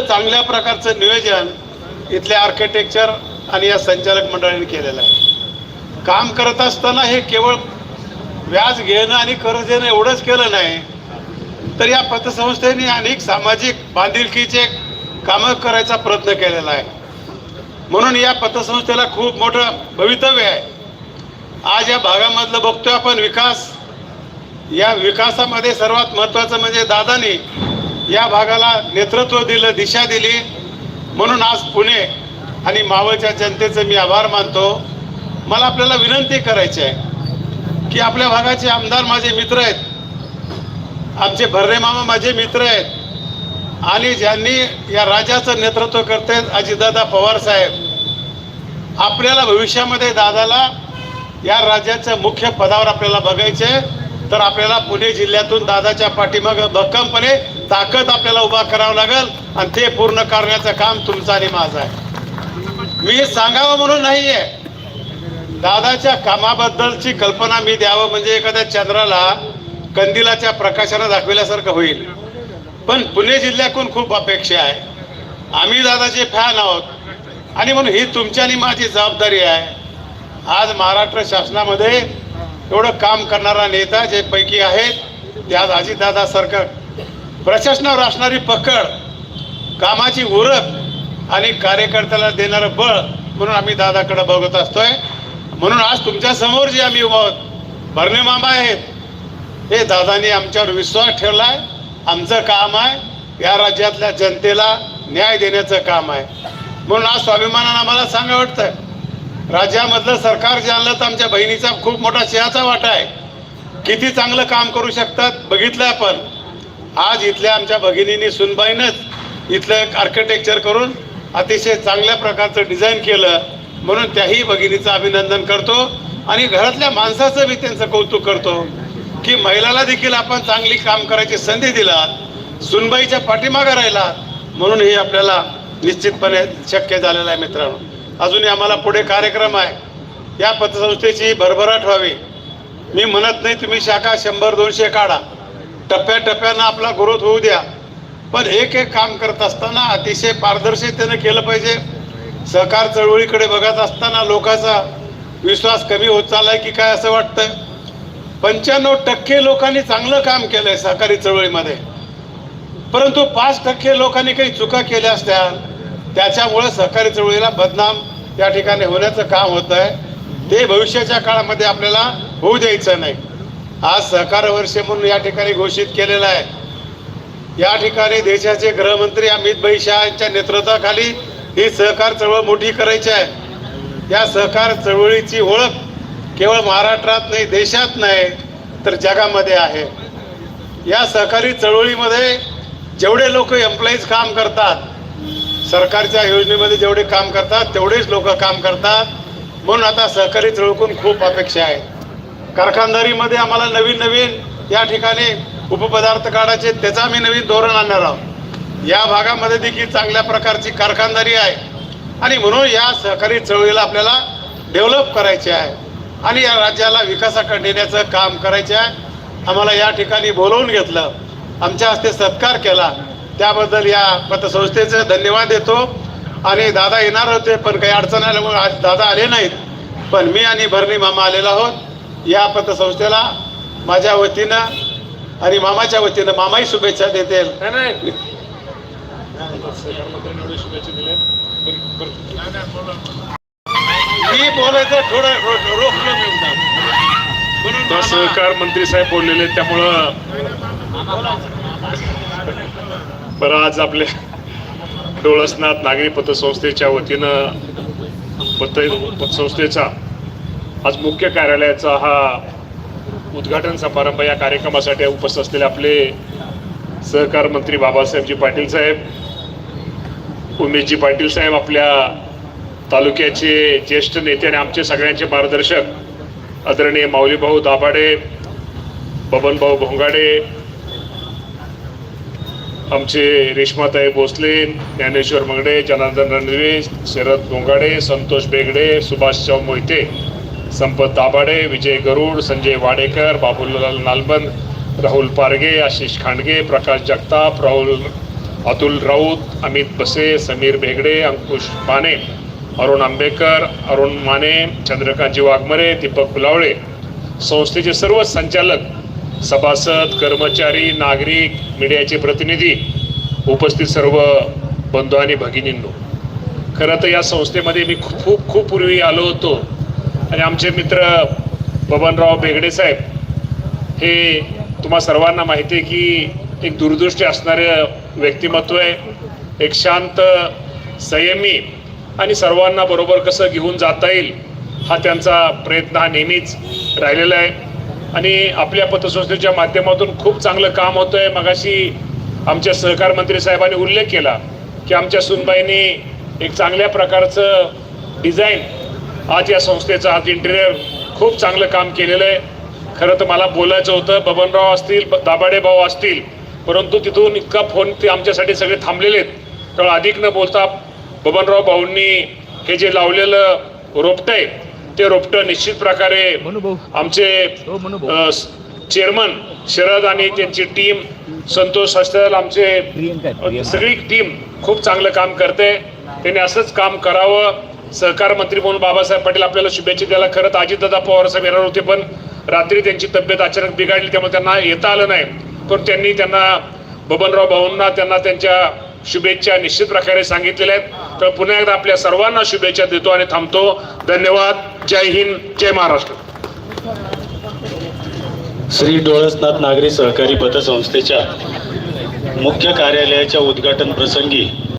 चांगल्या प्रकारचं नियोजन इथल्या आर्किटेक्चर आणि या संचालक मंडळाने केलेलं आहे. काम करत असताना हे केवळ व्याज घेणं आणि कर्ज देणं एवढंच केलं नाही तर या पतसंस्थेने अनेक सामाजिक बांधिलकीचे कामं करायचा प्रयत्न केलेला आहे. म्हणून या पतसंस्थेला खूप मोठं भवितव्य आहे. आज या भागामधलं बघतोय आपण विकास. या विकासामध्ये सर्वात महत्त्वाचं म्हणजे दादानी या भागाला नेतृत्व दिलं दिशा दिली. म्हणून आज पुणे आणि मावळच्या जनतेचे मी आभार मानतो. मला आपल्याला विनंती करायची आहे की आपल्या भागाचे आमदार माझे मित्र आहेत. आमचे भर्रे मामा माझे मित्र आहेत. आणि ज्यांनी या राज्याचं नेतृत्व करतायत अजितदादा पवार साहेब. आपल्याला भविष्यामध्ये दादाला या राज्याच्या मुख्य पदावर आपल्याला बघायचे तर आपल्याला पुणे जिल्ह्यातून दादाच्या पाठीमागं भक्कमपणे ताकद आपल्याला उभा करावं लागेल आणि ते पूर्ण करण्याचं काम तुमचं आणि माझं आहे. मी सांगावं म्हणून नाहीये. दादाच्या कामाबद्दलची कल्पना मी द्यावं म्हणजे एखाद्या चंद्राला कंदिलाच्या प्रकाशानं दाखविल्यासारखं होईल. पण पुणे जिल्ह्याकडून खूप अपेक्षा आहे. आम्ही दादाचे फॅन आहोत. आणि म्हणून ही तुमची आणि माझी जबाबदारी आहे. आज महाराष्ट्र शासनामध्ये एवढं काम करणारा नेता जे पैकी आहेत ते आज अजितदादा सरकार प्रशासनावर असणारी पकड कामाची उरक आणि कार्यकर्त्याला देणारं बळ म्हणून आम्ही दादाकडे बघत असतोय. म्हणून आज तुमच्यासमोर जे आम्ही उभा आहोत भरणे मामा आहेत हे दादानी आमच्यावर विश्वास ठेवलाय. आमचं काम आहे या राज्यातल्या जनतेला न्याय देण्याचं काम आहे. म्हणून आज स्वाभिमानानं आम्हाला सांगा वाटतंय राज्यामधलं सरकार जे आणलं तर आमच्या बहिणीचा खूप मोठा सिंहाचा वाटा आहे. किती चांगलं काम करू शकतात बघितलं आपण. आज इथल्या आमच्या भगिनींनी सुनबाईनंच इथलं एक आर्किटेक्चर करून अतिशय चांगल्या प्रकारचं डिझाईन केलं. म्हणून त्याही भगिनीचं अभिनंदन करतो आणि घरातल्या माणसाचं मी त्यांचं कौतुक करतो की महिलाला देखील आपण चांगली काम करायची संधी दिला सुनबाईच्या पाठीमागं राहिला म्हणून हे आपल्याला निश्चितपणे शक्य झालेलं आहे मित्रांनो. अजूनही आम्हाला पुढे कार्यक्रम आहे. या पतसंस्थेची भरभराट व्हावी. मी म्हणत नाही तुम्ही शाखा शंभर दोनशे काढा. टप्प्याटप्प्यानं आपला ग्रोथ होऊ द्या. पण एक एक काम करत असताना अतिशय पारदर्शकतेनं केलं पाहिजे. सहकार चळवळीकडे बघत असताना लोकांचा विश्वास कमी होत चाललाय की काय असं वाटतंय? पंच्याण्णव टक्के लोकांनी चांगलं काम केलंय सहकारी चळवळीमध्ये. परंतु पाच टक्के लोकांनी काही चुका केल्या असत्या. त्याच्यामुळे सहकारी चळवळीला बदनाम या ठिकाणी होण्याचं काम होत आहे ते भविष्याच्या काळामध्ये आपल्याला होऊ द्यायचं नाही. आज सहकार वर्ष म्हणून या ठिकाणी घोषित केलेलं आहे. या ठिकाणी देशाचे गृहमंत्री अमित भाई शहा यांच्या नेतृत्वाखाली ही सहकार चळवळ मोठी करायची आहे. या सहकार चळवळीची ओळख केवळ महाराष्ट्रात नाही देशात नाही तर जगामध्ये आहे. या सहकारी चळवळीमध्ये जेवढे लोक एम्प्लॉईज काम करतात सरकारच्या योजनेमध्ये जेवढे काम करतात तेवढेच लोक काम करतात. म्हणून आता सहकारी चळवळीतून खूप अपेक्षा आहे कारखानदारीमध्ये आम्हाला नवीन नवीन या ठिकाणी उपपदार्थ काढायचे त्याचं आम्ही नवीन धोरण आणणार आहोत. या भागामध्ये देखील चांगल्या प्रकारची कारखानदारी आहे. आणि म्हणून या सहकारी चळवळीला आपल्याला डेव्हलप करायचे आहे. आणि या राज्याला विकासाकडे नेण्याचं काम करायचे आहे. आम्हाला या ठिकाणी बोलवून घेतलं. आमच्या हस्ते सत्कार केला. त्याबद्दल या पतसंस्थेचं धन्यवाद देतो. आणि दादा येणार होते पण काही अडचण आल्यामुळे आज दादा आले नाहीत. पण मी आणि भरणी मामा आलेला आहोत. या पतसंस्थेला माझ्या वतीनं आणि मामाच्या वतीनं मामाही शुभेच्छा देतील मी बोलायचं थोडं रोखलं सहकार मंत्री साहेब बोललेले त्यामुळं बरं आज आपल्या डोळसनाथ नागरी पतसंस्थेच्या वतीनं पत पतसंस्थेचा आज मुख्य कार्यालयाचा हा उद्घाटन समारंभ या कार्यक्रमासाठी उपस्थित असलेले आपले सहकार मंत्री बाबासाहेबजी पाटील साहेब उमेशजी पाटील साहेब आपल्या तालुक्याचे ज्येष्ठ नेते आणि आमचे सगळ्यांचे मार्गदर्शक आदरणीय माऊलीभाऊ दाभाडे बबनभाऊ भोंगाडे आमचे रेश्माताई भोसले ज्ञानेश्वर मंगडे जनार्दन रणवे शरद भोंगाडे संतोष बेगडे सुभाष चौ मोहिते संपत दाभाडे विजय गरुड संजय वाडेकर बाबूलाल नालबंद राहुल पारगे आशिष खांडगे प्रकाश जगताप राहुल अतुल राऊत अमित बसे समीर बेगडे अंकुश माने अरुण आंबेकर अरुण माने चंद्रकांतजी वाघमरे दीपक फुलावळे संस्थेचे सर्व संचालक सभासद कर्मचारी नागरिक मीडियाचे प्रतिनिधी उपस्थित सर्व बंधू आणि भगिनींनो. खरं तर या संस्थेमध्ये मी खूप खूप पूर्वी आलो होतो. आणि आमचे मित्र बबनराव बेगडे साहेब हे तुम्हा सर्वांना माहिती आहे की एक दूरदृष्टी असणारे व्यक्तिमत्व आहे एक शांत संयमी आणि सर्वांना बरोबर कसं घेऊन जाता येईल हा त्यांचा प्रयत्न हा नेहमीच राहिलेला आहे. आणि आपल्या पतसंस्थेच्या माध्यमातून खूप चांगलं काम होतं आहे मगाशी आमच्या सहकार मंत्री साहेबांनी उल्लेख केला की आमच्या सुनबाईंनी एक चांगल्या प्रकारचं डिझाईन आज या संस्थेचं आज इंटिरियर खूप चांगलं काम केलेलं आहे. खरं तर मला बोलायचं होतं बबनराव असतील दाभाडे भाऊ असतील परंतु तिथून इतका फोन ते आमच्यासाठी सगळे थांबलेले आहेत. त्यामुळे अधिक न बोलता बबनराव भाऊंनी हे जे लावलेलं रोपटं आहे ते रोपटं निश्चित प्रकारे आमचे हो चेअरमन शरद आणि त्यांची टीम संतोष असेल आमचे. सगळी टीम खूप चांगलं काम करते. त्यांनी असंच काम करावं. सहकार मंत्री म्हणून बाबासाहेब पाटील आपल्याला शुभेच्छा द्यायला खरं तर अजितदादा पवार साहेब येणार होते पण रात्री त्यांची तब्येत अचानक बिघडली त्यामुळे त्यांना येता आलं नाही. पण त्यांनी त्यांना बबनराव भाऊंना त्यांना त्यांच्या शुभेच्छा निश्चित प्रकारे सांगितलेल्या आहेत. तर पुन्हा एकदा आपल्या सर्वांना शुभेच्छा देतो आणि थांबतो. धन्यवाद. जय हिंद जय महाराष्ट्र. श्री डोळसनाथ नागरी सहकारी पतसंस्थेच्या मुख्य कार्यालयाच्या उद्घाटन प्रसंगी